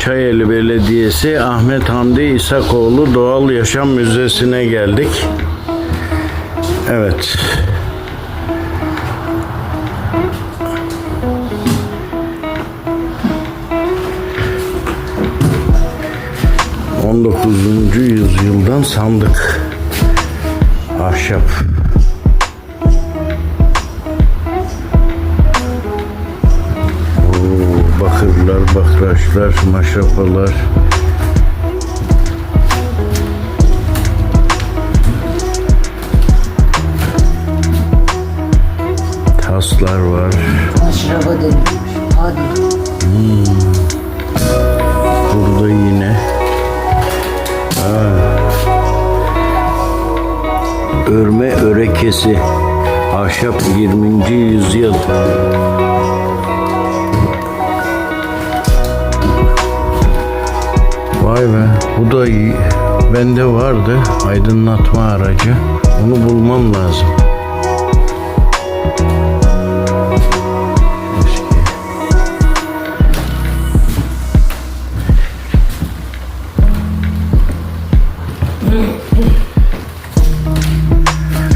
Çayeli Belediyesi Ahmet Hamdi İsakoğlu Doğal Yaşam Müzesi'ne geldik. Evet. ...19. yüzyıldan sandık. Ahşap. Bakırlar, bakraçlar, maşrapalar. Taslar var. Aşraba denilmiş. Hadi. Burada yine. Aa. Örme örekesi. Ahşap 20. yüzyıl. Vay be bu da iyi. Bende vardı aydınlatma aracı. Onu bulmam lazım.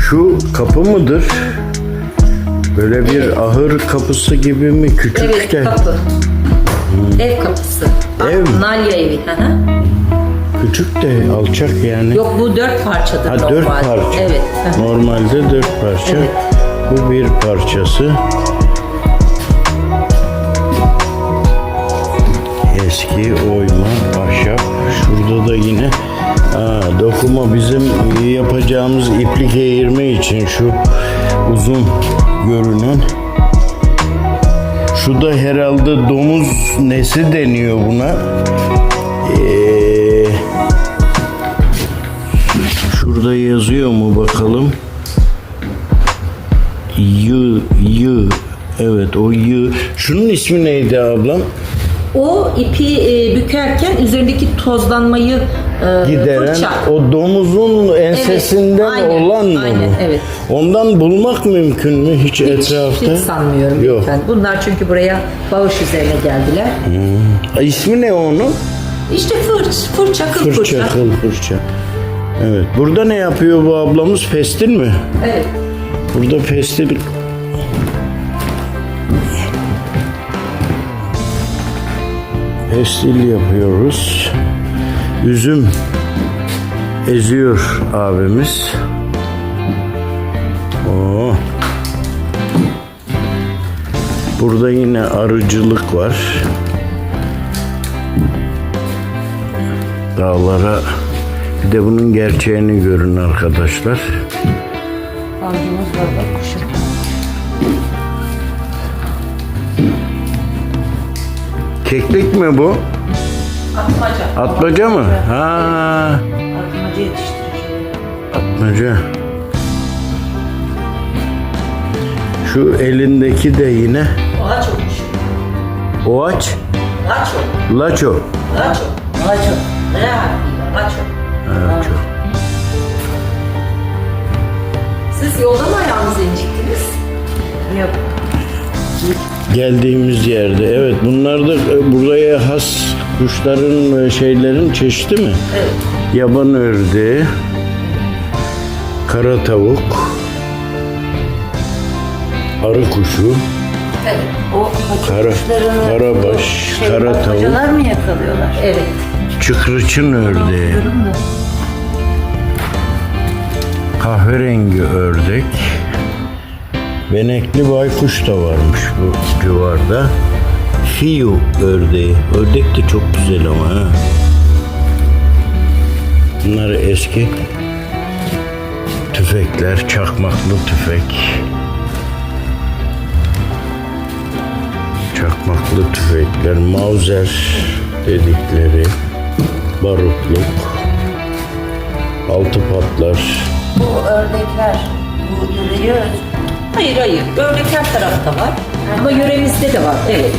Şu kapı mıdır? Böyle bir ahır kapısı gibi mi? Küçük Evet de. kapı. Ev kapısı. Ev mi? Nalya evi. Hı hı. Küçük de alçak yani. Yok bu dört parçadır Ha normal. dört parça. Evet. hı. Normalde dört parça. Evet. Bu bir parçası. Eski oyma, ahşap. Şurada da yine ha, dokuma bizim yapacağımız iplik eğirme için şu uzun görünen. Şu da herhalde domuz nesi deniyor buna. Ee, Şurada yazıyor mu bakalım? Y, Y. Evet o Y. Şunun ismi neydi ablam? O ipi e, bükerken üzerindeki tozlanmayı e, Gideren fırça. o domuzun ensesinden aynen, olan mı? aynen, evet. Ondan bulmak mümkün mü hiç, Hiç, etrafta? hiç sanmıyorum Yok. lütfen. Bunlar çünkü buraya bağış üzerine geldiler. İsmi ne onun? İşte fırç, fırça, kıl fırça. Fırça, kıl fırça. Evet. Burada ne yapıyor bu ablamız? Pestil mi? Evet. Burada pestil pestil yapıyoruz. Üzüm eziyor abimiz. Oo. Burada yine arıcılık var. Dağlara bir de bunun gerçeğini görün arkadaşlar. Avcumuz var bak kuşum. Keklik mi bu? Atmaca. Atmaca mı? Ha, Atmaca yetiştirici. atmaca. Şu elindeki de yine Ağaç olmuş. oğaç, laço. Ağaç o. Ağaç o. Ne harfiyle? Ağaç o. Evet, çok. Siz yolda mı ayağınızı incittiniz? Yok. Geldiğimiz yerde. Evet bunlar da e, buraya has kuşların e, şeylerin çeşidi mi? Evet. Yaban ördeği, kara tavuk, arı kuşu, Evet. O Kara- karabaş, şey, kara tavuk. atmacalar mı yakalıyorlar? Evet. çıkrıçın ördeği. Kahverengi ördek. Benekli baykuş da varmış bu civarda. Fiyu ördeği. Ördek de çok güzel ama ha. Bunlar eski tüfekler, çakmaklı tüfek. Çakmaklı tüfekler, mauzer dedikleri, barutluk, altı patlar, Bu ördekler bu yöreyi Hayır hayır. Ördek her tarafta var. Ama yöremizde de var. Evet.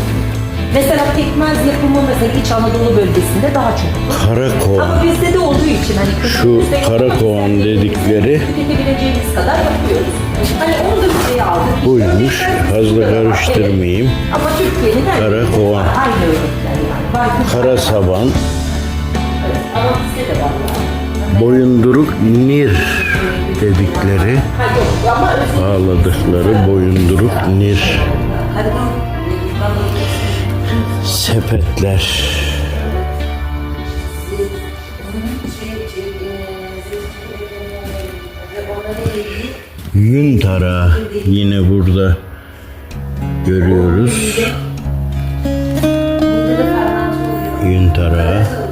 Mesela pekmez yapımı mesela İç Anadolu bölgesinde daha çok. Karakovan. Ama bizde de olduğu için hani Şu kültürümüzde karakovan yapmak dedikleri tüketebileceğimiz kadar yapıyoruz. Hani onu da bize aldık. Buymuş. Fazla bizde de var. karıştırmayayım. Evet. Ama Türkiye'nin her Karakovan. Aynı ördekler yani. Kara saban, Evet, ama bizde de var. yani. Boyunduruk nir dedikleri, bağladıkları boyunduruk nir, sepetler, yün tarağı yine burada görüyoruz. Yün tarağı.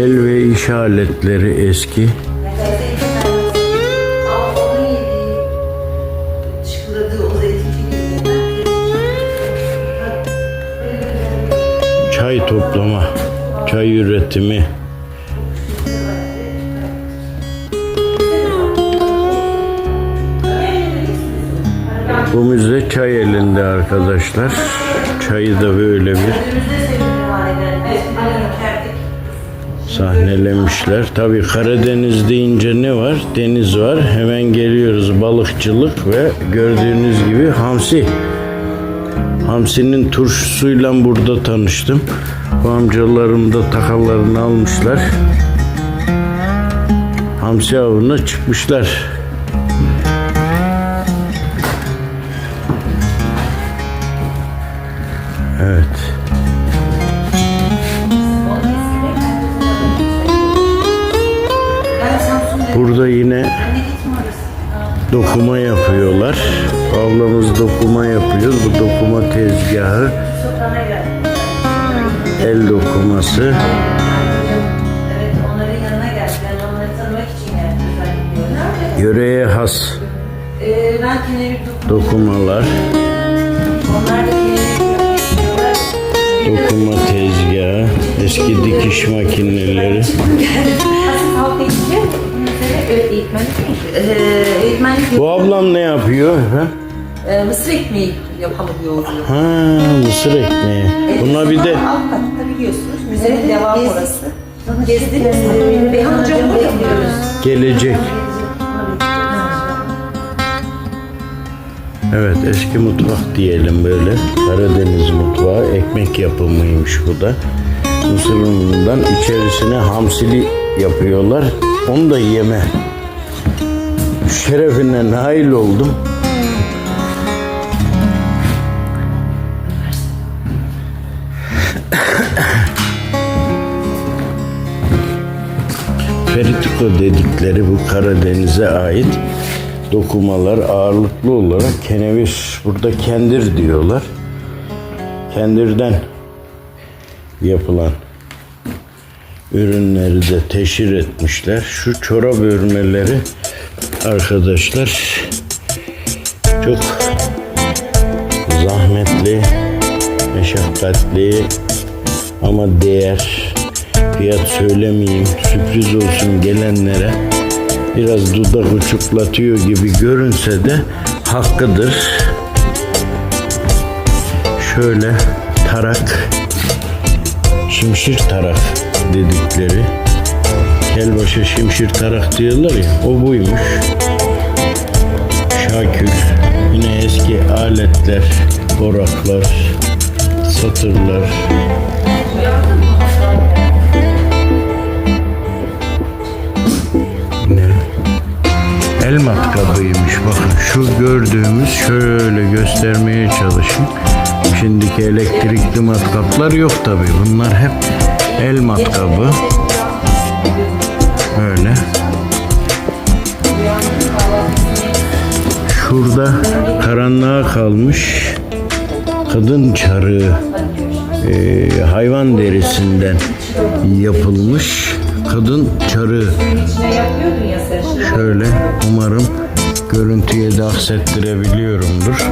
El ve iş aletleri eski. Çay toplama, çay üretimi. Bu müze çay elinde arkadaşlar. Çayı da böyle bir sahnelemişler. Tabii Karadeniz deyince ne var? Deniz var. Hemen geliyoruz balıkçılık ve gördüğünüz gibi hamsi. Hamsinin turşusuyla burada tanıştım. Bu amcalarım da takalarını almışlar. Hamsi avına çıkmışlar. Evet. Burada yine dokuma yapıyorlar. Ablamız dokuma yapıyor. Bu dokuma tezgahı. El dokuması. Yöreye has dokumalar. Dokuma tezgahı. Eski dikiş makineleri. Eğitmenlik mi? Ee, eğitmenlik Bu ablam ne yapıyor efendim? Ee, mısır ekmeği yapalım yoğuruyor. Ha, mısır ekmeği. Buna bir de Alt katta biliyorsunuz. Müzenin devamı orası. Gezdiniz mi? Beyhan Hocam burada yapıyoruz. gelecek. Evet eski mutfak diyelim böyle. Karadeniz mutfağı ekmek yapımıymış bu da. Mısır unundan içerisine hamsili yapıyorlar. Onu da yeme. Şerefine nail oldum. Feritiko dedikleri bu Karadeniz'e ait dokumalar ağırlıklı olarak kenevir, burada kendir diyorlar. Kendirden yapılan ürünleri de teşhir etmişler. Şu çorap örmeleri arkadaşlar çok zahmetli, meşakkatli ama değer. Fiyat söylemeyeyim, sürpriz olsun gelenlere. Biraz dudak uçuklatıyor gibi görünse de hakkıdır. Şöyle tarak, şimşir tarak dedikleri. Kelbaşı şimşir tarak diyorlar ya, o buymuş. Şakül, yine eski aletler, oraklar, satırlar. Ne? El matkabıymış bakın şu gördüğümüz şöyle göstermeye çalışayım. Şimdiki elektrikli matkaplar yok tabi bunlar hep el matkabı. Öyle. Şurada karanlığa kalmış kadın çarığı e, hayvan derisinden yapılmış kadın çarığı. Şöyle umarım görüntüye de aksettirebiliyorumdur.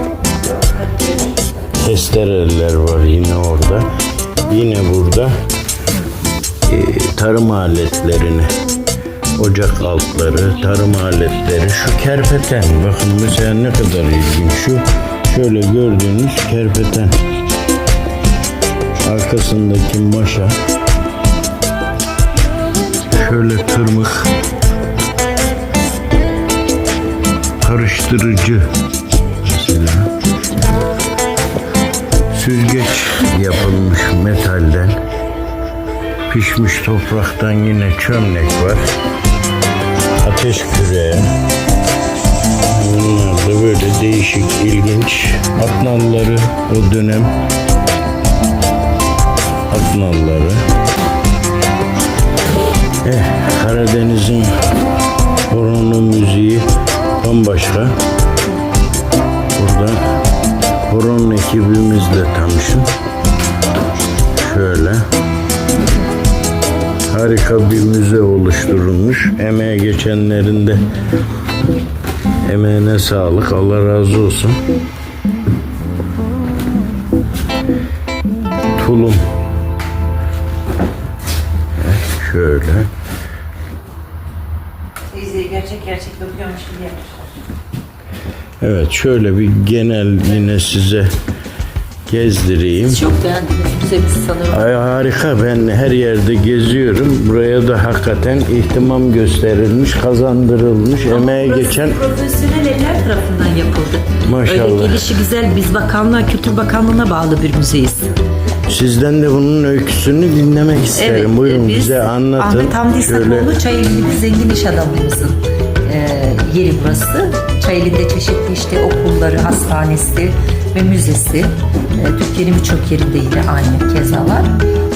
Testereler var yine orada. Yine burada tarım aletlerini ocak altları, tarım aletleri, şu kerpeten. Bakın mesela ne kadar ilginç. Şu şöyle gördüğünüz kerpeten. Arkasındaki maşa. Şöyle tırmık. Karıştırıcı. Mesela. Süzgeç yapılmış metalden. Pişmiş topraktan yine çömlek var. Ateş küreği. Bunlar da böyle değişik, ilginç. Atnalları o dönem. Atnalları. Eh, Karadeniz'in horonlu müziği bambaşka. Burada horon ekibimizle tanışın. Şöyle. Harika bir müze oluşturulmuş. Emeğe geçenlerin de emeğine sağlık. Allah razı olsun. Tulum. Eh, Şöyle. Gerçek gerçek dokuyormuş gibi. Evet şöyle bir genel yine size gezdireyim. Çok beğendiniz müzemizi sanırım. Ay harika ben her yerde geziyorum. Buraya da hakikaten ihtimam gösterilmiş, kazandırılmış, emeğe Burası geçen profesyonel eller tarafından yapıldı. Maşallah. Öyle gelişi güzel. Biz bakanlığa, Kültür Bakanlığı'na bağlı bir müzeyiz. sizden de bunun öyküsünü dinlemek isterim. Buyurun biz bize anlatın. Ahmet Hamdi Şöyle Çayeli'nin zengin iş adamımızın e, yeri burası. Çayeli'de çeşitli işte okulları, hastanesi ve müzesi. E, Türkiye'nin birçok yerinde yine aynı keza var.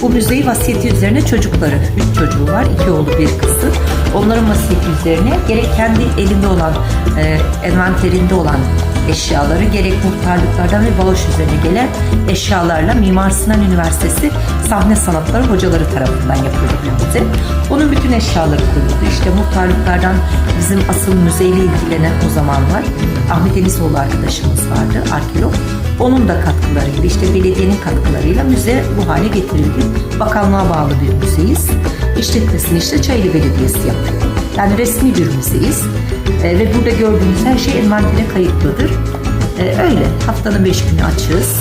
Bu müzeyi vasiyeti üzerine çocukları, üç çocuğu var, iki oğlu bir kızı. Onların vasiyeti üzerine gerek kendi elinde olan, e, envanterinde olan eşyaları gerek muhtarlıklardan ve baloş üzerine gelen eşyalarla Mimar Sinan Üniversitesi sahne sanatları hocaları tarafından yapıldı müze. Onun bütün eşyaları koyuldu. İşte muhtarlıklardan bizim asıl müzeyle ilgilenen o zamanlar Ahmet Enisoğlu arkadaşımız vardı, arkeolog. Onun da katkılarıyla, işte belediyenin katkılarıyla müze bu hale getirildi. Bakanlığa bağlı bir müzeyiz. İşletmesini işte Çayeli Belediyesi yapıyor. Yani resmi bir müzeyiz. Ee, ve burada gördüğünüz her şey envantere kayıtlıdır. Ee, öyle. Haftanın beş günü açığız.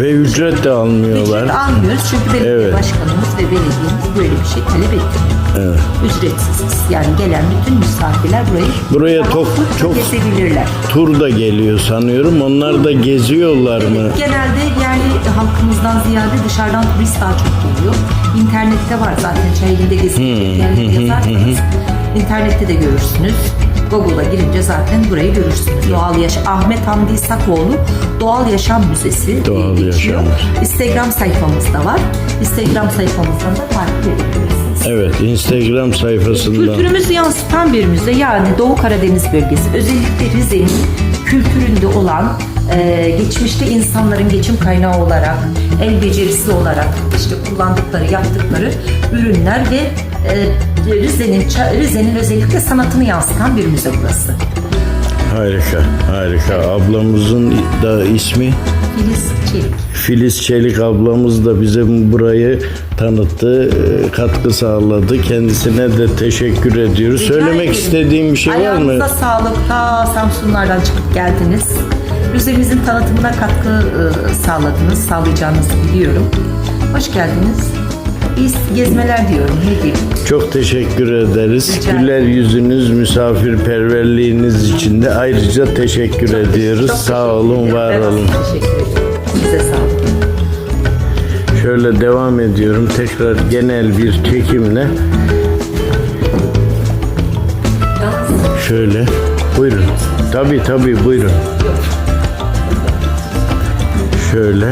ve ücret de almıyorlar. Ücret almıyoruz çünkü belediye Evet. başkanımız ve belediyemiz böyle bir şey talep etmiyor. Evet. Ücretsiziz. Yani gelen bütün misafirler burayı Buraya top- çok- gezebilirler. Tur da geliyor sanıyorum. Onlar da geziyorlar mı? Genelde yerli halkımızdan ziyade dışarıdan turist daha çok geliyor. İnternette var zaten Çayeli'de gezilecek yerleri yazarsanız internette de görürsünüz. Google'a girince zaten burayı görürsünüz. Doğal Yaş Ahmet Hamdi İsakoğlu Doğal Yaşam Müzesi Doğal geçiyor. Yaşam. Instagram sayfamız da var. Instagram sayfamızdan da takip edebilirsiniz. Evet, Instagram sayfasından. Kültürümüzü yansıtan bir müze yani Doğu Karadeniz bölgesi özellikle Rize'nin kültüründe olan e, geçmişte insanların geçim kaynağı olarak el becerisi olarak işte kullandıkları yaptıkları ürünler ve e, Rize'nin Rize'nin özellikle sanatını yansıtan bir müze burası. Harika, harika. Ablamızın da ismi Filiz Çelik. Filiz Çelik ablamız da bize burayı tanıttı, katkı sağladı. Kendisine de teşekkür ediyoruz. Rica Söylemek ederim. istediğim bir şey var mı? Ayağınıza sağlık. Ta Samsunlardan çıkıp geldiniz. Müzemizin tanıtımına katkı e, sağladınız, sağlayacağınızı biliyorum. Hoş geldiniz. İyi gezmeler diyorum. Ne diyeyim? Çok teşekkür ederiz. Rica Güler yüzünüz, misafirperverliğiniz için de ayrıca teşekkür ediyoruz. Çok Sağ teşekkür olun, ederim. var Ben olun. Teşekkür ederim. Size sağlık. Şöyle devam ediyorum. Tekrar genel bir çekimle. Şöyle. Buyurun. Tabii tabii buyurun. Şöyle.